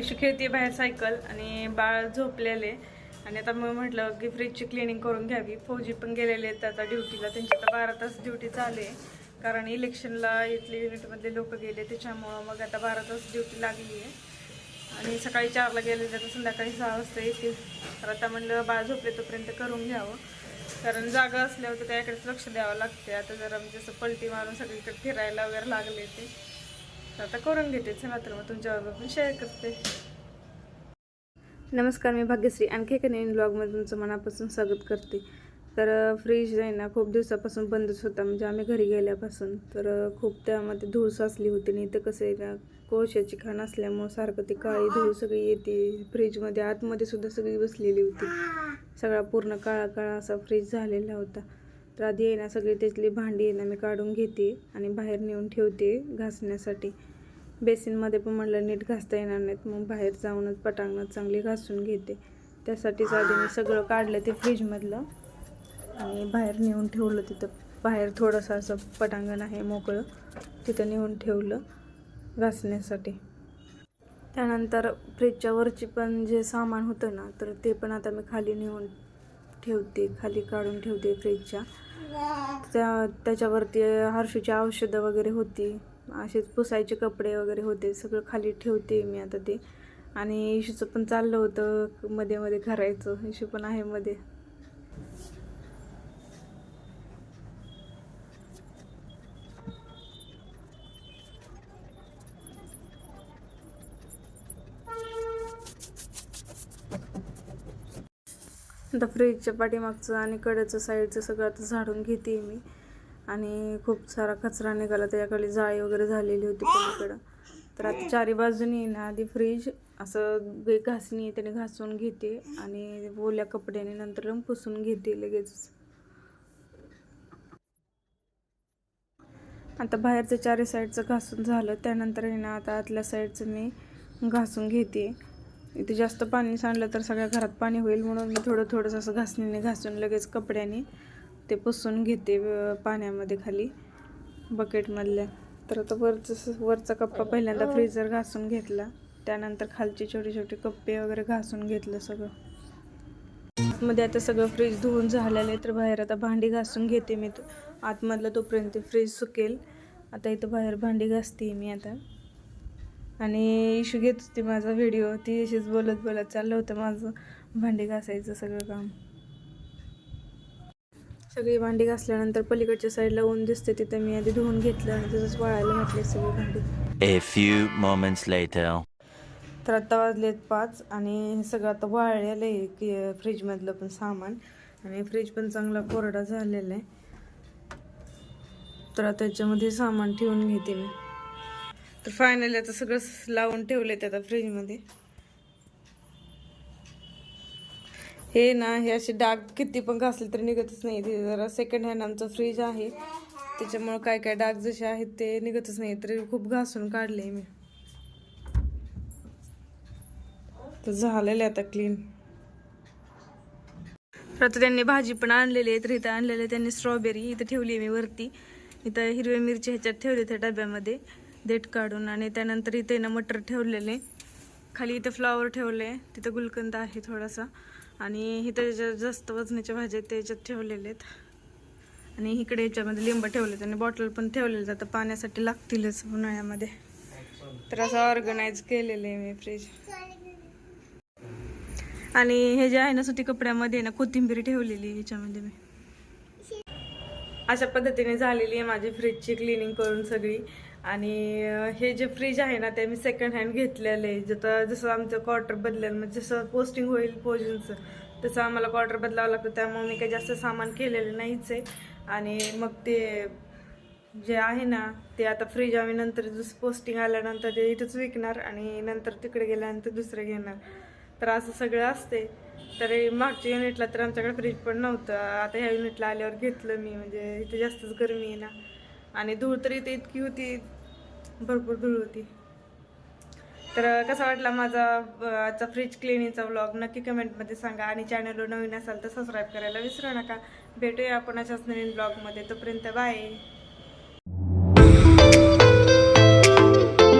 खेळते बाहेर सायकल आणि बाळ झोपलेले. आणि आता मग म्हटलं की फ्रीजची क्लिनिंग करून घ्यावी. फौजी पण गेलेले आहेत आता ड्युटीला त्यांची आता बारा तास ड्युटी चालू आहे. कारण इलेक्शनला इथले युनिटमधले लोक गेले त्याच्यामुळं मग आता बारा तास ड्युटी लागली आहे. आणि सकाळी चारला गेले तर संध्याकाळी सहा वाजता येतील. तर आता म्हणलं बाळ झोपले तोपर्यंत करून घ्यावं. कारण जागा असल्यावर तर त्याकडेच लक्ष द्यावं लागते आता जरा म्हणजे असं पलटी मारून सगळीकडे फिरायला वगैरे लागले ते. आता करून घेते. चला तर मग तुमच्याबरोबर पण शेअर करते. नमस्कार मी भाग्यश्री. आणखी एका नवीन ब्लॉगमध्ये तुमचं मनापासून स्वागत करते. तर फ्रीज आहे ना खूप दिवसापासून बंदच होता. म्हणजे आम्ही घरी गेल्यापासून. तर खूप त्यामध्ये धूळ साचली होती नाही तर कसं आहे ना कोळशाची खाण असल्यामुळं सारखं ती काळी धूळ सगळी येते. फ्रीजमध्ये आतमध्ये सुद्धा सगळी बसलेली होती. सगळा पूर्ण काळा काळा असा फ्रीज झालेला होता. तर आधी आहे ना सगळी त्यातली भांडी आहे ना मी काढून घेते आणि बाहेर नेऊन ठेवते घासण्यासाठी. बेसिनमध्ये पण म्हणलं नीट घासता येणार नाहीत मग बाहेर जाऊनच पटांगणात चांगली घासून घेते. त्यासाठीच आधी मी सगळं काढलं ते फ्रीजमधलं आणि बाहेर नेऊन ठेवलं तिथं. बाहेर थोडंसं असं पटांगण आहे मोकळं तिथं नेऊन ठेवलं घासण्यासाठी. त्यानंतर फ्रीजच्या वरची पण जे सामान होतं ना तर ते पण आता मी खाली नेऊन ठेवते खाली काढून ठेवते फ्रीजच्या त्या त्याच्यावरती हर्षूची औषधं वगैरे होती. असेच पुसायचे कपडे वगैरे होते सगळं खाली ठेवते मी आता ते. आणि इशूचं पण चाललं होतं मध्ये मध्ये करायचं. इशू पण आहे मध्ये. आता फ्रीजच्या पाठीमागचं आणि कडेचं साईडचं सगळं आता झाडून घेते मी. आणि खूप सारा कचरा निघाला त्याच्याकडे जाळी वगैरे झालेली होती पलीकडं तर आता चारी बाजूनी ना आधी फ्रीज असं घासणी त्याने घासून घेते आणि ओल्या कपड्याने नंतर मग पुसून घेते लगेच. आता बाहेरचं चारी साईडचं घासून झालं त्यानंतर आहे ना आता आतल्या साईडचं मी घासून घेते. इथे जास्त पाणी सांडलं तर सगळ्या घरात पाणी होईल म्हणून मी थोडं थोडंसं असं घासणीने घासून लगेच कपड्याने ते पुसून घेते पाण्यामध्ये खाली बकेटमधल्या तर आता वरचं वरचा कप्पा पहिल्यांदा फ्रीजर घासून घेतला. त्यानंतर खालचे छोटे छोटे कप्पे वगैरे घासून घेतलं सगळं. आतमध्ये आता सगळं फ्रीज धुवून झालेलं आहे तर बाहेर आता भांडी घासून घेते मी. तो आतमधलं तोपर्यंत फ्रीज सुकेल. आता इथं बाहेर भांडी घासते मी आता. आणि इशू घेत होती माझा व्हिडिओ. ती अशीच बोलत बोलत चाललं होतं माझं. भांडी घासायचं सगळं काम. सगळी भांडी घासल्यानंतर पलीकडच्या साईडला ऊन दिसते तिथं मी आधी धुवून घेतलं आणि तसंच वाळायला घातले सगळी भांडी. A few moments later. तर आता वाजलेत पाच आणि हे सगळं आता वाळलेलं आहे की फ्रीजमधलं पण सामान. आणि फ्रीज पण चांगला कोरडा झालेला आहे. तर आता त्याच्यामध्ये सामान ठेवून घेते मी. तर फायनली आता सगळं लावून ठेवले ते आता फ्रीजमध्ये हे ना हे असे डाग किती पण घासले तरी निघतच नाही. ते जरा सेकंड हँड आमचं फ्रीज आहे. त्याच्यामुळं काय काय डाग जसे आहेत ते निघतच नाही. तरी खूप घासून काढले मी. तर झालेलं आहे आता क्लीन तर आता त्यांनी भाजी पण आणलेली आहे. तर इथं आणलेली आहे त्यांनी स्ट्रॉबेरी इथं ठेवली आहे मी वरती. इथं हिरव्या मिरची ह्याच्यात ठेवली त्या डब्यामध्ये. देठ काढून आणि त्यानंतर इथे ना मटर ठेवलेले. खाली इथं फ्लॉवर ठेवले. तिथं गुलकंद आहे थोडासा. आणि इथं ज्या जास्त वजनाच्या भाज्या आहेत त्याच्यात ठेवलेले आहेत. आणि इकडे याच्यामध्ये लिंब ठेवलेत आणि बॉटल पण ठेवलेलं जातं पाण्यासाठी लागतीलच उन्हाळ्यामध्ये. तर असं ऑर्गनाईज केलेलं आहे मी फ्रीज आणि हे जे आहे ना सुती कपड्यामध्ये ना कोथिंबीर ठेवलेली आहे ह्याच्यामध्ये मी. अशा पद्धतीने झालेली आहे माझी फ्रीजची क्लिनिंग करून सगळी. आणि हे जे फ्रीज आहे ना ते मी सेकंड हँड घेतलेलं आहे. जसं जसं आमचं क्वार्टर बदलेल म्हणजे जसं पोस्टिंग होईल पोजिंगचं तसं आम्हाला क्वार्टर बदलावं लागतं. त्यामुळे मी काही जास्त सामान केलेलं नाहीच आहे. आणि मग ते जे आहे ना ते आता फ्रीज आम्ही नंतर जसं पोस्टिंग आल्यानंतर ते इथंच विकणार आणि नंतर तिकडे गेल्यानंतर दुसरं घेणार. तर असं सगळं असते. तरी मागच्या युनिटला तर आमच्याकडे फ्रीज पण नव्हतं. आता ह्या युनिटला आल्यावर घेतलं मी. म्हणजे इथे जास्तच गरमी आहे ना. आणि धूळ तर इथे इतकी होती. भरपूर धूळ होती. तर कसा वाटला माझा आजचा फ्रीज क्लिनिंगचा व्लॉग नक्की कमेंटमध्ये सांगा. आणि चॅनलवर नवीन असाल तर सबस्क्राईब करायला विसरू नका. भेटूया आपण अशाच नवीन ब्लॉगमध्ये तोपर्यंत बाय